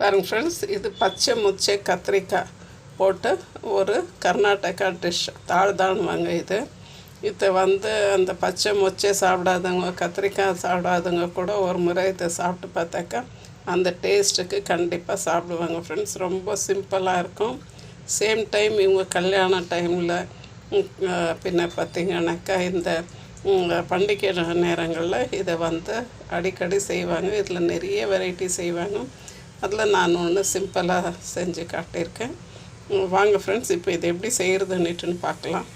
பாருங்கள் ஃப்ரெண்ட்ஸ் இது பச்சை முச்சை கத்திரிக்காய் போட்டு ஒரு கர்நாடகா டிஷ் தாழ்தானுவாங்க இது. இதை வந்து அந்த பச்சை முச்சை சாப்பிடாதவங்க கத்திரிக்காய் சாப்பிடாதவங்க கூட ஒரு முறை இதை சாப்பிட்டு பார்த்தாக்கா அந்த டேஸ்ட்டுக்கு கண்டிப்பாக சாப்பிடுவாங்க ஃப்ரெண்ட்ஸ் ரொம்ப சிம்பிளாக இருக்கும். சேம் டைம் இவங்க கல்யாண டைமில் பின்ன பார்த்திங்கனாக்கா இந்த பண்டிகை நேரங்களில் இதை வந்து அடிக்கடி செய்வாங்க. இதில் நிறைய வெரைட்டி செய்வாங்க. அதில் நான் ஒன்று சிம்பிளாக செஞ்சு காட்டியிருக்கேன். வாங்க ஃப்ரெண்ட்ஸ் இப்போ இது எப்படி செய்கிறதுன்னுட்டுன்னு பார்க்கலாம்.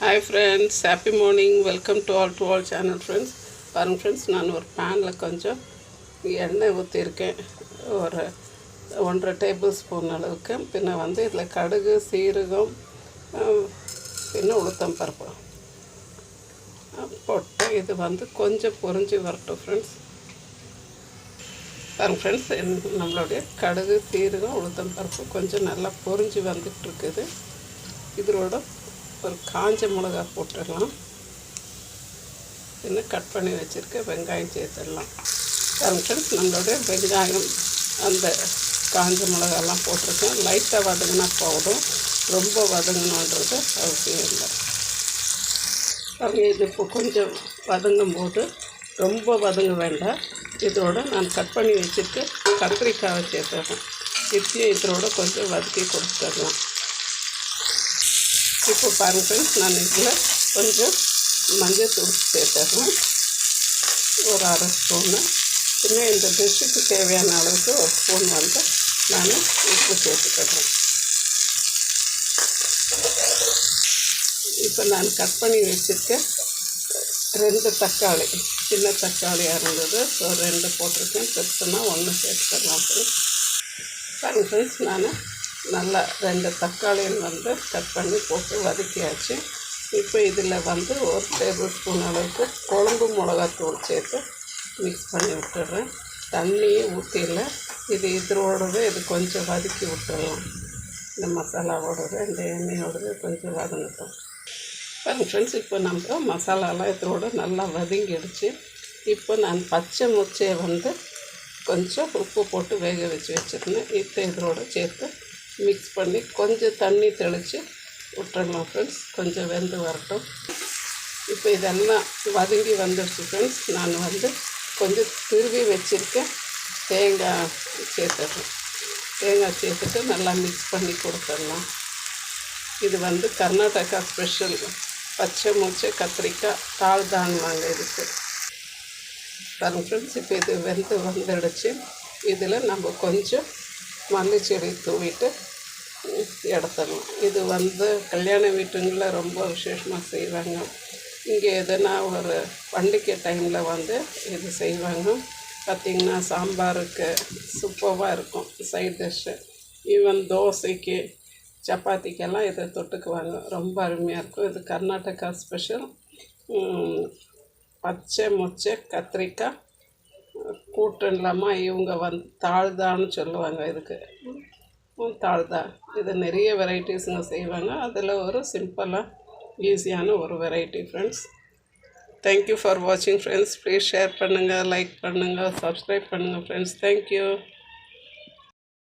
Hi friends happy morning welcome to all to all channel friends பாருங்கள் ஃப்ரெண்ட்ஸ் நான் ஒரு பேனில் கொஞ்சம் எண்ணெய் ஊற்றிருக்கேன் ஒரு ஒன்றரை டேபிள் ஸ்பூன் அளவுக்கு. பின்ன வந்து இதில் கடுகு சீரகம் பின்ன உளுத்தம் பருப்பு. போட்டு இது வந்து கொஞ்சம் பொறிஞ்சு வரட்டும் ஃப்ரெண்ட்ஸ் பாருங்கள் ஃப்ரெண்ட்ஸ் நம்மளுடைய கடுகு சீரகம் உளுத்தம் பருப்பு கொஞ்சம் நல்லா பொரிஞ்சு வந்துட்டு இருக்குது இதோட ஒரு காஞ்ச மிளகா போட்டுடலாம். இன்னும் கட் பண்ணி வச்சுருக்க? வெங்காயம் சேர்த்துடலாம். பாருங்கள் ஃப்ரெண்ட்ஸ் நம்மளுடைய வெங்காயம் அந்த காஞ்ச மிளகாலாம் போட்டிருக்கேன். லைட்டாக வதங்கினா போதும். ரொம்ப வதங்கணுன்றது அவசியம் இல்லை. பாருங்கள் இது இப்போ கொஞ்சம் வதங்கும் போது ரொம்ப வதங்க வேண்டாம். இதோட நான் கட் பண்ணி வச்சுட்டு கத்திரிக்காவை சேர்த்துறேன். இப்பயும் இதோட கொஞ்சம் வதக்கி கொடுத்துடலாம். இப்போ பாருங்கள் ஃப்ரெண்ட்ஸ் நான் இதில் கொஞ்சம் மஞ்சள் தூள் சேர்த்துறேன். ஒரு அரை ஸ்பூனு. இன்னும் இந்த டிஷ்ஷுக்கு தேவையான அளவுக்கு ஒரு ஸ்பூன் வந்து நான் உப்பு சேர்த்துக்கிறேன். இப்போ நான் கட் பண்ணி வச்சுருக்கேன் ரெண்டு தக்காளி சின்ன தக்காளியாக இருந்தது. ஸோ ரெண்டு போட்டிருக்கேன். பெருசுனா ஒன்று சேர்த்துக்கலாம். ஃப்ரெண்ட்ஸ் பாருங்க ஃப்ரெண்ட்ஸ் நான் நல்லா ரெண்டு தக்காளியும் வந்து கட் பண்ணி போட்டு வதக்கியாச்சு. இப்போ இதில் வந்து ஒரு டேபிள் ஸ்பூன் அளவுக்கு குழம்பு மிளகாத்தூள் சேர்த்து மிக்ஸ் பண்ணி விட்டுடுறேன். தண்ணியே ஊற்றிடல இது இதோடவே இது கொஞ்சம் வதக்கி விட்டுடலாம். இந்த மசாலாவோடவே இந்த எண்ணெயோடவே கொஞ்சம் வதங்கட்டும். பாருங்க ஃப்ரெண்ட்ஸ் இப்போ நம்ம மசாலாலாம் இதோடு நல்லா வதங்கிடுச்சு. இப்போ நான் பச்சை முச்சையை வந்து கொஞ்சம் உப்பு போட்டு வேக வச்சு வச்சுருந்தேன். இப்போ இதோடு சேர்த்து மிக்ஸ் பண்ணி கொஞ்சம் தண்ணி தெளித்து விட்டுறலாம் ஃப்ரெண்ட்ஸ் கொஞ்சம் வெந்து வரட்டும். இப்போ இதெல்லாம் வதங்கி வந்துடுச்சு ஃப்ரெண்ட்ஸ் நான் வந்து கொஞ்சம் திருவி வச்சுருக்கேன். தேங்காய் சேர்த்துடுறேன் தேங்காய் சேர்த்துட்டு நல்லா மிக்ஸ் பண்ணி கொடுத்துடலாம். இது வந்து கர்நாடகா ஸ்பெஷல் பச்சை மூச்சு கத்திரிக்காய் தாள் தான்வாங்க இதுக்கு பாருங்க ஃப்ரெண்ட்ஸ் இப்போ இது வெந்து வந்துடுச்சு. இதில் நம்ம கொஞ்சம் மல்லிச்செடி தூவிட்டு இடத்தணும் இது வந்து கல்யாண வீட்டுங்களில் ரொம்ப விசேஷமாக செய்வாங்க. இங்கே எதுனா ஒரு பண்டிகை டைமில் வந்து இது செய்வாங்க. பார்த்திங்கன்னா சாம்பாருக்கு சூப்பராக இருக்கும். சைட் டிஷ்ஷு ஈவன் தோசைக்கு சப்பாத்திக்கெல்லாம் இதை தொட்டுக்குவாங்க ரொம்ப அருமையாக இருக்கும். இது கர்நாடகா ஸ்பெஷல் பச்சை மொச்சை கத்திரிக்காய் கூட்டம் இல்லாமல் இவங்க வந்து தாழ்தான்னு சொல்லுவாங்க இதுக்கு. தாழ்தா இது நிறைய வெரைட்டிஸுங்க செய்வாங்க. அதில் ஒரு சிம்பிளாக ஈஸியான ஒரு variety friends thank you for வாட்சிங் ஃப்ரெண்ட்ஸ் ப்ளீஸ் ஷேர் பண்ணுங்கள் லைக் பண்ணுங்கள் சப்ஸ்கிரைப் பண்ணுங்கள் ஃப்ரெண்ட்ஸ் தேங்க்யூ